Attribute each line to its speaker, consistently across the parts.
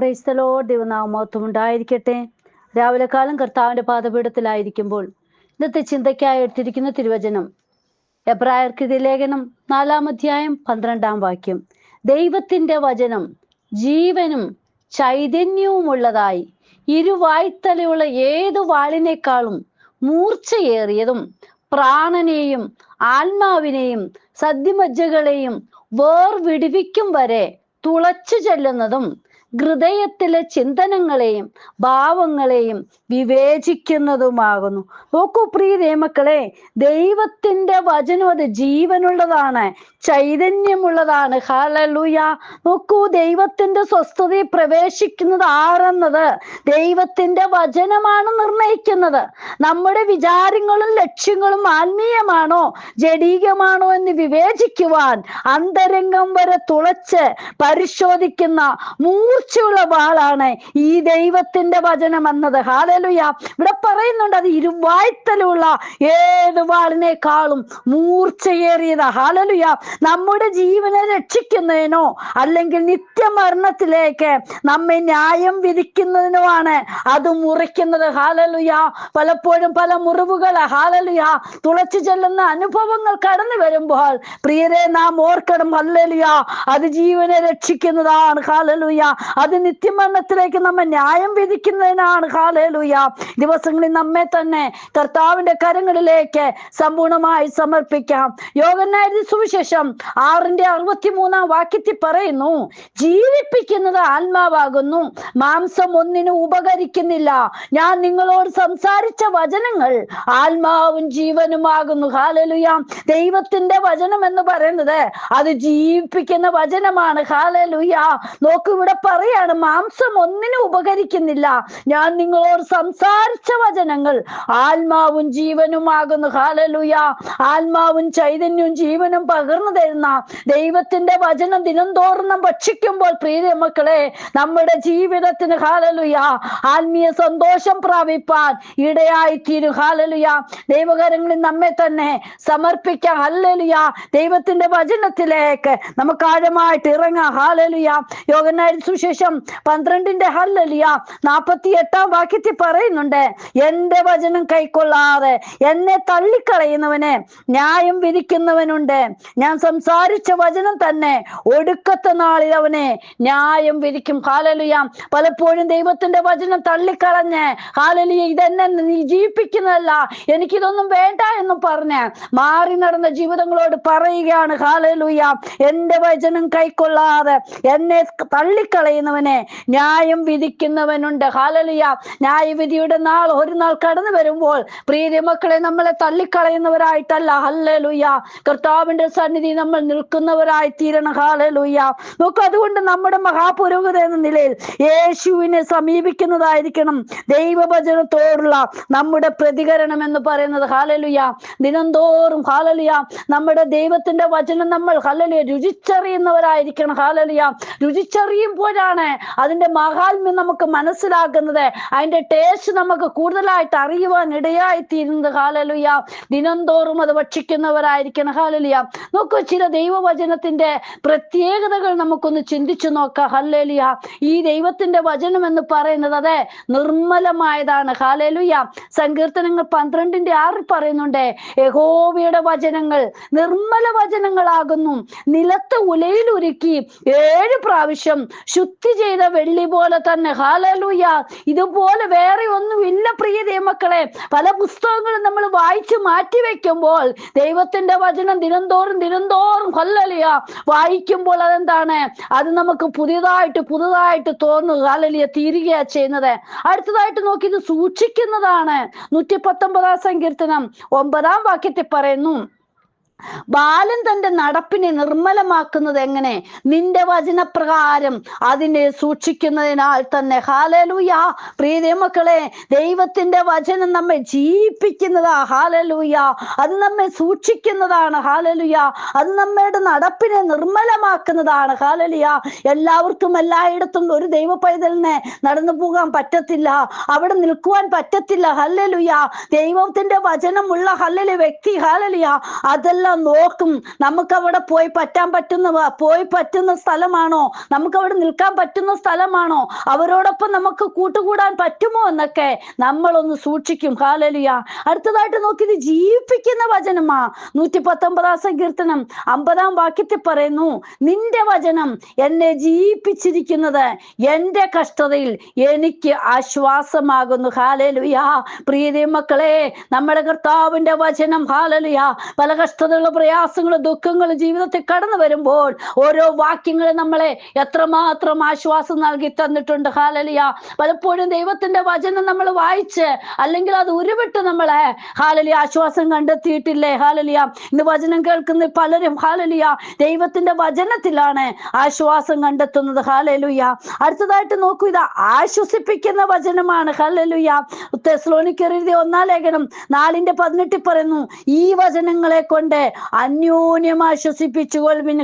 Speaker 1: പ്രൈസ്തലോ ദൈവനാമത്വം ഉണ്ടായിരിക്കട്ടെ രാവിലെ കാലം കർത്താവിന്റെ പാദപീഠത്തിലായിരിക്കുമ്പോൾ ഇന്നത്തെ ചിന്തയ്ക്കായി എടുത്തിരിക്കുന്ന തിരുവചനം. എബ്രായർക്കിതി ലേഖനം നാലാം അധ്യായം പന്ത്രണ്ടാം വാക്യം. ദൈവത്തിന്റെ വചനം ജീവനും ചൈതന്യവുമുള്ളതായി ഇരുവായ്ത്തലയുള്ള ഏതു വാളിനേക്കാളും മൂർച്ചയേറിയതും പ്രാണനെയും ആത്മാവിനെയും സദ്യമജ്ജകളെയും വേർവിടിവിക്കും വരെ തുളച്ചു ചെല്ലുന്നതും ഹൃദയത്തിലെ ചിന്തനങ്ങളെയും ഭാവങ്ങളെയും വിവേചിക്കുന്നതുമാകുന്നു. നോക്കൂ പ്രിയ മക്കളെ ദൈവത്തിന്റെ വചനം അത് ജീവനുള്ളതാണ് ചൈതന്യമുള്ളതാണ്. ഹാലലൂയ നോക്കൂ ദൈവത്തിന്റെ സ്വസ്ഥതയിൽ പ്രവേശിക്കുന്നത് ആരെന്നത്? ദൈവത്തിന്റെ വചനമാണ് നിർണയിക്കുന്നത്. നമ്മുടെ വിചാരങ്ങളും ലക്ഷ്യങ്ങളും ആത്മീയമാണോ ജഡീകമാണോ എന്ന് വിവേചിക്കുവാൻ അന്തരംഗം വരെ തുളച്ച് പരിശോധിക്കുന്ന മൂർച്ചയുള്ള വാളാണ് ഈ ദൈവത്തിന്റെ വചനം എന്നത് ഹാലലുയ ഇവിടെ പറയുന്നുണ്ട് അത് ഇരുവായ്ത്തലുള്ള ഏത് വാളിനേക്കാളും മൂർച്ചയേറിയതാ. ഹാലലുയ നമ്മുടെ ജീവനെ രക്ഷിക്കുന്നതിനോ അല്ലെങ്കിൽ നിത്യമരണത്തിലേക്ക് നമ്മെ ന്യായം വിധിക്കുന്നതിനോ ആണ് അത് മുറിക്കുന്നത്. ഹാലലുയ പലപ്പോഴും പല മുറിവുകൾ ഹാലലുയ തുളച്ചു ചെല്ലുന്ന അനുഭവങ്ങൾ കടന്നു വരുമ്പോൾ പ്രിയരെ നാം ഓർക്കണം. ഹല്ലലുയ അത് ജീവനെ രക്ഷിക്കുന്നതാണ്. ഹാലലുയ അത് നിത്യമരണത്തിലേക്ക് നമ്മെ ന്യായം വിധിക്കുന്നതിനാണ്. ഹാലേലൂയ ദിവസങ്ങളിൽ നമ്മെ തന്നെ കർത്താവിന്റെ കരങ്ങളിലേക്ക് സമ്പൂർണമായി സമർപ്പിക്കാം. യോഗനായ സുവിശേഷം ആറിന്റെ അറുപത്തി മൂന്നാം വാക്യത്തിൽ പറയുന്നു ജീവിപ്പിക്കുന്നത് ആത്മാവാകുന്നു മാംസം ഒന്നിനും ഉപകരിക്കുന്നില്ല. ഞാൻ നിങ്ങളോട് സംസാരിച്ച വചനങ്ങൾ ആത്മാവും ജീവനുമാകുന്നു ഹാലലുയ ദൈവത്തിന്റെ വചനം എന്ന് പറയുന്നത് അത് ജീവിപ്പിക്കുന്ന വചനമാണ്. ഹാലലുയ നോക്കൂ ഇവിടെ പറയാണ് മാംസം ഒന്നിനും ഉപകരിക്കുന്നില്ല. ഞാൻ നിങ്ങളോട് സംസാരിച്ച വചനങ്ങൾ. ആത്മാവും ജീവനും ജീവനുമാകുന്നു ഹാലലുയ ആത്മാവും ചൈതന്യവും ജീവനും പകർന്നു തരുന്ന ദൈവത്തിന്റെ വചനം ദിനംതോറും നാം ഭക്ഷിക്കുമ്പോൾ പ്രിയ മക്കളെ നമ്മുടെ ജീവിതത്തിന് ഹാലലുയ ആത്മീയ സന്തോഷം പ്രാപിപ്പാൻ ഇടയായി തീരും ഹാലലുയ ദൈവകരങ്ങളിൽ നമ്മെ തന്നെ സമർപ്പിക്കാം. ഹല്ലലുയ. ദൈവത്തിന്റെ വചനത്തിലേക്ക് നമുക്ക് ആഴമായിട്ട് ഇറങ്ങാം. ഹാലലുയ യോഗനായ സുശേഷം പന്ത്രണ്ടിന്റെ ഹല്ലലിയ നാപ്പത്തി എട്ടാം വാക്യത്തിൽ പറയുന്നുണ്ട് എന്റെ വചനം കൈക്കൊള്ളാതെ എന്നെ തള്ളിക്കളയുന്നവനെ ന്യായം വിധിക്കുന്നവനുണ്ട്. ഞാൻ സംസാരിച്ച വചനം തന്നെ ഒടുക്കത്തെ നാളിൽ അവനെ ന്യായം വിധിക്കും. ഹാലലിയ പലപ്പോഴും ദൈവത്തിന്റെ വചനം തള്ളിക്കളഞ്ഞ് ഹാലലിയ ഇതെന്നെ ജീവിപ്പിക്കുന്നതല്ല എനിക്കിതൊന്നും വേണ്ട എന്ന് പറഞ്ഞ് മാറി നടന്ന ജീവിതങ്ങളോട് പറയുകയാണ്. ഹാലലുയ എന്റെ വചനം കൈക്കൊള്ളാതെ എന്നെ തള്ളിക്കളയുന്നവനെ ന്യായം വിധിക്കുന്നവനുണ്ട്. ഹാലലിയ ന്യായവിധിയുടെ നാൾ ഒരു നാൾ കടന്നു വരുമ്പോൾ പ്രീതി മക്കളെ നമ്മളെ തള്ളിക്കളയുന്നവരായിട്ടല്ല. ഹല്ലലുയ. കർത്താവിന്റെ സന്നിധി നമ്മൾ നിൽക്കുന്നവരായി തീരണം. ഹാലലുയ നോക്കൂ അതുകൊണ്ട് നമ്മുടെ മഹാപുരോഗത എന്ന നിലയിൽ യേശുവിനെ സമീപിക്കുന്നതായിരിക്കണം ദൈവഭജനത്തോടുള്ള നമ്മുടെ പ്രതികരണം എന്ന് പറയുന്നത്. ഹാലലുയ ദിനംതോറും ഹാലലുയ നമ്മുടെ ദൈവത്തിന്റെ വചനം നമ്മൾ ഹലലിയ രുചിച്ചറിയുന്നവരായിരിക്കണം. ഹാലലുയ രുചിച്ചറിയുമ്പോഴാണ് അതിന്റെ മഹാത്മ്യം നമുക്ക് മനസ്സിലാക്കുന്നത് അതിന്റെ ടേസ്റ്റ് നമുക്ക് കൂടുതലായിട്ട് അറിയുവാൻ ഇടയായി തീരുന്നത്. ഹാലലുയ ദിനംതോറും അത് ഭക്ഷിക്കുന്നവരായിരിക്കണം. ഹാലലുയ നോക്കൂ ചില ദൈവവചനത്തിന്റെ പ്രത്യേകതകൾ നമുക്കൊന്ന് ചിന്തിച്ചു നോക്കാം. ഹല്ലേലിയ ഈ ദൈവത്തിന്റെ വചനം എന്ന് പറയുന്നത് അതെ നിർമ്മലമായതാണ്. ഹാലലുയ സങ്കീർത്തനങ്ങൾ പന്ത്രണ്ടിന്റെ ആറിൽ പറയുന്നുണ്ട് യഹോവയുടെ വചനങ്ങൾ നിർമ്മല വചനങ്ങളാകുന്നു. നിലത്ത് ഉലയിലൊരുക്കി ഏഴ് പ്രാവശ്യം ശുദ്ധി ചെയ്ത വെള്ളി പോലെ തന്നെ. ഹാലലൂയ ഇതുപോലെ വേറെ ഒന്നും ഇല്ല പ്രിയ ദൈവമക്കളെ. പല പുസ്തകങ്ങളും നമ്മൾ വായിച്ചു മാറ്റി വെക്കുമ്പോൾ ദൈവത്തിന്റെ വചനം ദിനംതോറും ദിനംതോറും ഹല്ലലിയ. വായിക്കുമ്പോൾ അതെന്താണ്? അത് നമുക്ക് പുതിയതായിട്ട് പുതുതായിട്ട് തോന്നുക. ഹല്ലലിയ തീരുകയാ ചെയ്യുന്നത്. അടുത്തതായിട്ട് നോക്കി ഇത് സൂക്ഷിക്കുന്നതാണ്. നൂറ്റി പത്തൊമ്പതാം സങ്കീർത്തനം ഒമ്പതാം വാക്യത്തിൽ പറയുന്നു. ബാലൻ തന്റെ നടപ്പിനെ നിർമ്മലമാക്കുന്നത് എങ്ങനെ? നിന്റെ വചനപ്രകാരം അതിനെ സൂക്ഷിക്കുന്നതിനാൽ തന്നെ. ഹാലലൂയ പ്രീതി മക്കളെ ദൈവത്തിന്റെ വചനം നമ്മെ ജീവിപ്പിക്കുന്നതാ. ഹാലലൂയ അത് നമ്മെ സൂക്ഷിക്കുന്നതാണ്. ഹാലലുയ അത് നമ്മളുടെ നടപ്പിനെ നിർമ്മലമാക്കുന്നതാണ്. ഹാലലിയ എല്ലാവർക്കും എല്ലായിടത്തും ഒരു ദൈവ പൈതലിനെ നടന്നു പോകാൻ പറ്റത്തില്ല. അവിടെ നിൽക്കുവാൻ പറ്റത്തില്ല. ഹല്ലലുയ. ദൈവത്തിന്റെ വചനമുള്ള ഹല്ലലി വ്യക്തി ഹാലലിയ അതെല്ലാം എന്താ നോക്കും. നമുക്ക് അവിടെ പോയി പറ്റാൻ പറ്റുന്ന പോയി പറ്റുന്ന സ്ഥലമാണോ? നമുക്ക് അവിടെ നിൽക്കാൻ പറ്റുന്ന സ്ഥലമാണോ? അവരോടൊപ്പം നമുക്ക് കൂട്ടുകൂടാൻ പറ്റുമോ എന്നൊക്കെ നമ്മളൊന്ന് സൂക്ഷിക്കും. ഹാലലിയ. അടുത്തതായിട്ട് നോക്കി ഇത് ജീവിപ്പിക്കുന്ന വചനമാ. നൂറ്റി പത്തൊമ്പതാം സങ്കീർത്തനം അമ്പതാം വാക്യത്തിൽ പറയുന്നു നിന്റെ വചനം എന്നെ ജീവിപ്പിച്ചിരിക്കുന്നത് എന്റെ കഷ്ടതയിൽ എനിക്ക് ആശ്വാസമാകുന്നു. ഹാലലുയാ. പ്രീതി മക്കളെ നമ്മുടെ കർത്താവിന്റെ വചനം ഹാലലുയാ പല കഷ്ടതകളും പ്രയാസങ്ങളും ദുഃഖങ്ങളും ജീവിതത്തിൽ കടന്നു വരുമ്പോൾ ഓരോ വാക്യങ്ങളും നമ്മളെ എത്രമാത്രം ആശ്വാസം നൽകി തന്നിട്ടുണ്ട്. ഹാലലിയ. പലപ്പോഴും ദൈവത്തിന്റെ വചനം നമ്മൾ വായിച്ച് അല്ലെങ്കിൽ അത് ഉരുവിട്ട് നമ്മളെ ഹാലലിയ ആശ്വാസം കണ്ടെത്തിയിട്ടില്ലേ? ഹാലലിയ. ഇന്ന് വചനം കേൾക്കുന്ന പലരും ഹാലലിയ ദൈവത്തിന്റെ വചനത്തിലാണ് ആശ്വാസം കണ്ടെത്തുന്നത്. ഹാലലുയ. അടുത്തതായിട്ട് നോക്കൂ ഇത് ആശ്വസിപ്പിക്കുന്ന വചനമാണ്. ഹാലലുയ. തെസ്ലോണിക്കെഴുതിയ ഒന്നാം ലേഖനം നാലിന്റെ പതിനെട്ടിൽ പറയുന്നു ഈ വചനങ്ങളെ കൊണ്ട് അന്യോന്യം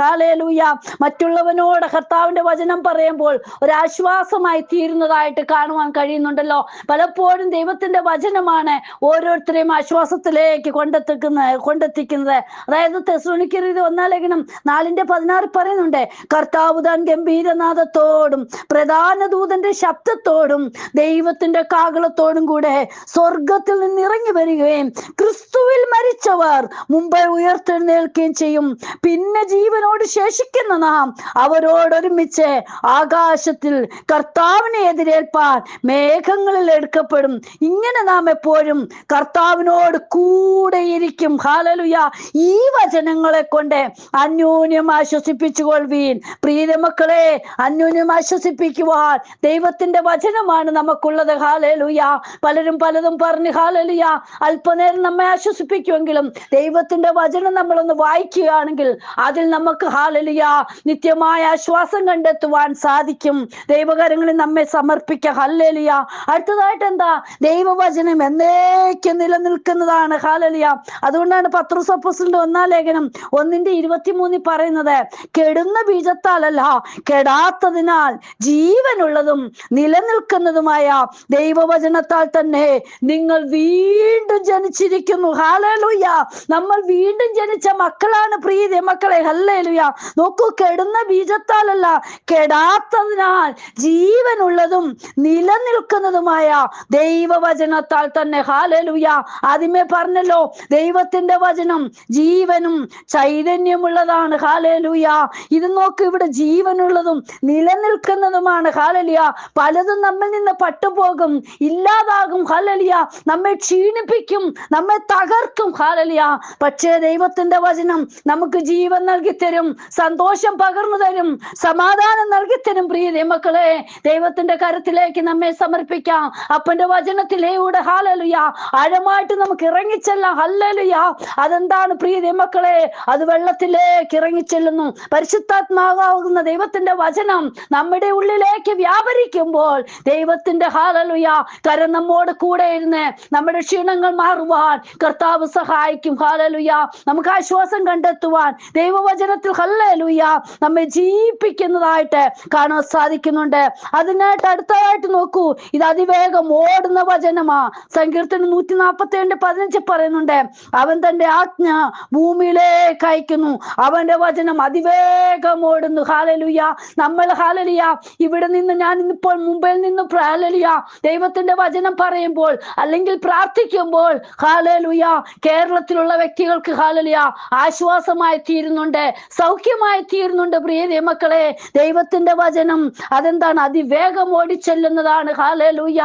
Speaker 1: ഹാലേലൂയ. മറ്റുള്ളവനോട് കർത്താവിന്റെ വചനം പറയുമ്പോൾ ഒരാശ്വാസമായി തീരുന്നതായിട്ട് കാണുവാൻ കഴിയുന്നുണ്ടല്ലോ. പലപ്പോഴും ദൈവത്തിന്റെ വചനമാണ് ഓരോരുത്തരെയും ആശ്വാസത്തിലേക്ക് കൊണ്ടെത്തിക്കുന്ന കൊണ്ടെത്തിക്കുന്നത്. അതായത് തെസ്ലോണിക്കരുത് ഒന്നാം ലേഖനം നാലിന്റെ പതിനാറ് പറയുന്നുണ്ട് കർത്താവ് താൻ ഗംഭീരനാഥത്തോടും പ്രധാന ദൂതന്റെ ശബ്ദത്തോടും ദൈവത്തിന്റെ കാകളത്തോടും കൂടെ സ്വർഗത്തിൽ നിന്ന് ഇറങ്ങി വരികയും ക്രിസ്തുവിൽ മരിച്ചവർ മുമ്പേ ഉയർത്തെഴുന്നേൽക്കുകയും ചെയ്യും. പിന്നെ ജീവനോട് ശേഷിക്കുന്ന നാം അവരോടൊരുമിച്ച് ആകാശത്തിൽ കർത്താവിനെ എതിരേൽപ്പാൻ മേഘങ്ങളിൽ എടുക്കപ്പെടും. ഇങ്ങനെ നാം എപ്പോഴും കർത്താവിനോട് കൂടെയിരിക്കും. ഹാലലുയ ഈ വചനങ്ങളെ കൊണ്ട് അന്യോന്യം ആശ്വസിപ്പിച്ചുകൊള്ളുവീൻ. പ്രീത മക്കളെ അന്യോന്യം ആശ്വസിപ്പിക്കുവാൻ ദൈവത്തിന്റെ വചനമാണ് നമുക്കുള്ളത്. ഹാലലുയ പലരും പലതും പറഞ്ഞ് ഹാലലുയ അല്പനേരം നമ്മെ ആശ്വസിപ്പിക്കുമെങ്കിലും ദൈവത്തിന്റെ വചനം നമ്മളൊന്ന് വായിക്കുകയാണെങ്കിൽ അതിൽ നമുക്ക് ഹാലലിയ നിത്യമായ ആശ്വാസം കണ്ടെത്തുവാൻ സാധിക്കും. ദൈവകരങ്ങളിൽ നമ്മെ സമർപ്പിക്കുക ഹല്ലലിയ അടുത്തതായിട്ട് എന്താ? ദൈവവചനം എന്നേക്കും നിലനിൽക്കുന്നതാണ് ഹാലലിയ. അതുകൊണ്ടാണ് പത്രുസപ്പസിന്റെ ഒന്നാം ലേഖനം ഒന്നിന്റെ ഇരുപത്തിമൂന്നിൽ പറയുന്നത് കെടുന്ന ബീജത്താലല്ല കെടാത്തതിനാൽ ജീവനുള്ളതും നിലനിൽക്കുന്നതുമായ ദൈവവചനത്താൽ തന്നെ നിങ്ങൾ വീണ്ടും ജനിച്ചിരിക്കുന്നു. ഹാലലുയ. നമ്മൾ വീണ്ടും ജനിച്ച മക്കളാണ് പ്രീതി. മക്കളെ ഹല്ലേലുയ. നോക്കൂ കെടുന്ന ബീജത്താലല്ല കെടാത്തതിനാൽ ജീവനുള്ളതും നിലനിൽക്കുന്നതുമായ ദൈവവചനത്താൽ തന്നെ. ഹാലലുയ ആദ്യമേ പറഞ്ഞല്ലോ ദൈവത്തിന്റെ വചനം ജീവനും ചൈതന്യമുള്ളതാണ്. ഹാലലുയ ഇത് നോക്ക് ഇവിടെ ജീവനുള്ളതും നിലനിൽക്കുന്നതുമാണ്. ഹാലലിയ പലതും നമ്മിൽ നിന്ന് പട്ടുപോകും ഇല്ലാതാകും. ഹാലലിയ നമ്മെ ക്ഷീണിപ്പിക്കും നമ്മെ തകർക്കും. ഹാലലിയ പക്ഷേ ദൈവത്തിന്റെ വചനം നമുക്ക് ജീവൻ നൽകി തരും സന്തോഷം പകർന്നു തരും സമാധാനം നൽകി തരും പ്രിയ മക്കളെ. ദൈവത്തിന്റെ കരത്തിലേക്ക് നമ്മെ സമർപ്പിക്കാം. അപ്പന്റെ വചനത്തിലൂടെ ഹാലലുയ ആഴമായിട്ട് നമുക്ക് ഇറങ്ങിച്ചെല്ലാം ഹല്ലലുയ. അതെന്താണ് പ്രിയ മക്കളെ? അത് വെള്ളത്തിലേക്ക് ഇറങ്ങിച്ചെല്ലുന്നു. പരിശുദ്ധാത്മാകാവുന്ന ദൈവത്തിന്റെ വചനം നമ്മുടെ ഉള്ളിലേക്ക് വ്യാപരിക്കുമ്പോൾ ദൈവത്തിന്റെ ഹാലലുയ കരം നമ്മോട് കൂടെ ഇരുന്ന് നമ്മുടെ ക്ഷീണങ്ങൾ മാറുവാൻ കർത്താവ് സഹായിക്കും. ഹാലലുയ നമുക്ക് ആശ്വാസം കണ്ടെത്തുവാൻ ദൈവവചനത്തിൽ ഹല്ലേലൂയ നമ്മെ ജീവിപ്പിക്കുന്നതായിട്ട് കാണാൻ സാധിക്കുന്നുണ്ട്. അതിനായിട്ട് അടുത്തതായിട്ട് നോക്കൂ. ഇത് അതിവേഗം ഓടുന്ന വചനമാ. സങ്കീർത്തനം നൂറ്റി നാൽപ്പത്തി ഏഴിന്റെ പതിനഞ്ച് പറയുന്നുണ്ട് അവൻ തന്റെ ആജ്ഞ ഭൂമിയിലേക്ക് അയക്കുന്നു. അവന്റെ വചനം അതിവേഗം ഓടുന്നു. ഹാലലുയ. നമ്മൾ ഹാലലിയ. ഇവിടെ നിന്ന് ഞാൻ ഇന്നിപ്പോൾ മുമ്പിൽ നിന്ന് ഹാലലിയ. ദൈവത്തിന്റെ വചനം പറയുമ്പോൾ അല്ലെങ്കിൽ പ്രാർത്ഥിക്കുമ്പോൾ ഹാലലുയ കേരളത്തിലുള്ള വ്യക്തികൾക്ക് ഹാലലിയ ആശ്വാസമായി തീരുന്നുണ്ട്. സൗഖ്യമായി തീരുന്നുണ്ട് പ്രിയ മക്കളെ ദൈവത്തിന്റെ വചനം അതെന്താണ്? അതിവേഗം ഓടിച്ചെല്ലുന്നതാണ്. ഹാലലൂയ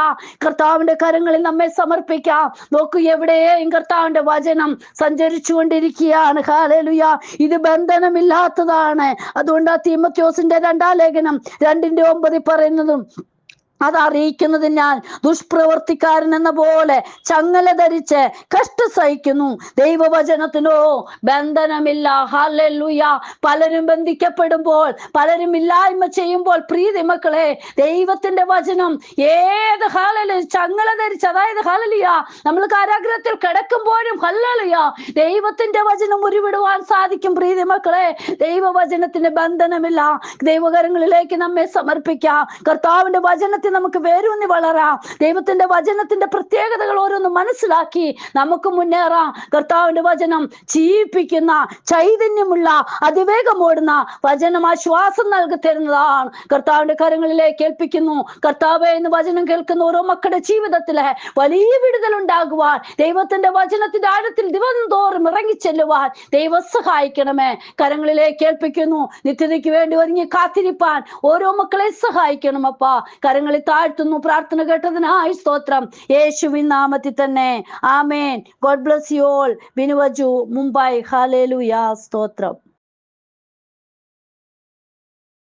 Speaker 1: കർത്താവിന്റെ കരങ്ങളിൽ നമ്മെ സമർപ്പിക്കാം. നോക്കൂ എവിടെയും കർത്താവിന്റെ വചനം സഞ്ചരിച്ചു കൊണ്ടിരിക്കുകയാണ് ഹാലലുയ ഇത് ബന്ധനമില്ലാത്തതാണ്. അതുകൊണ്ട് ആ തീമത്യോസിന്റെ രണ്ടാം ലേഖനം രണ്ടിന്റെ ഒമ്പതിൽ പറയുന്നതും അത് അറിയിക്കുന്നതിനാൽ ദുഷ്പ്രവർത്തിക്കാരൻ എന്ന പോലെ ചങ്ങല ധരിച്ച് കഷ്ട സഹിക്കുന്നു ദൈവവചനത്തിനോ ബന്ധനമില്ല. ഹല്ലുയ പലരും ബന്ധിക്കപ്പെടുമ്പോൾ പലരും ഇല്ലായ്മ ചെയ്യുമ്പോൾ പ്രീതി മക്കളെ ദൈവത്തിന്റെ വചനം ഏത് ഹാലല് ചങ്ങല ധരിച്ച് അതായത് ഹലലിയ നമ്മൾ കാരാഗ്രഹത്തിൽ കിടക്കുമ്പോഴും ഹല്ലലിയ ദൈവത്തിന്റെ വചനം ഉരുവിടുവാൻ സാധിക്കും പ്രീതി മക്കളെ. ദൈവവചനത്തിന് ബന്ധനമില്ല. ദൈവകരങ്ങളിലേക്ക് നമ്മെ സമർപ്പിക്കാം. കർത്താവിന്റെ വചനത്തിൽ ദൈവത്തിൽ നമുക്ക് വേരൂന്നി വളരാം. ദൈവത്തിന്റെ വചനത്തിന്റെ പ്രത്യേകതകൾ ഓരോന്ന് മനസ്സിലാക്കി നമുക്ക് മുന്നേറാം. കർത്താവിന്റെ വചനം ജീവിപ്പിക്കുന്ന ചൈതന്യമുള്ള അതിവേഗം ഓടുന്ന വചനം ആശ്വാസം നൽകി തരുന്നതാണ്. കർത്താവിന്റെ കരങ്ങളിലേക്ക് കേൾപ്പിക്കുന്നു. കർത്താവെ എന്ന് വചനം കേൾക്കുന്ന ഓരോ മക്കളുടെ ജീവിതത്തിലെ വലിയ വിടുതൽ ഉണ്ടാകുവാൻ ദൈവത്തിന്റെ വചനത്തിന്റെ ആഴത്തിൽ ദിവസം തോറും ഇറങ്ങിച്ചെല്ലുവാൻ ദൈവം സഹായിക്കണമേ. കരങ്ങളിലേക്ക് കേൾപ്പിക്കുന്നു. നിത്യതയ്ക്ക് വേണ്ടി ഒരുങ്ങി കാത്തിരിപ്പാൻ ഓരോ മക്കളെ സഹായിക്കണം അപ്പാ കരങ്ങളിൽ താഴ്ത്തുന്നു. പ്രാർത്ഥന കേട്ടതിനായി സ്തോത്രം. യേശുവിൻ നാമത്തിൽ തന്നെ. ആമേൻ. God bless you all. ബിനുവജു Mumbai. ഹാലേലുയാ സ്തോത്രം.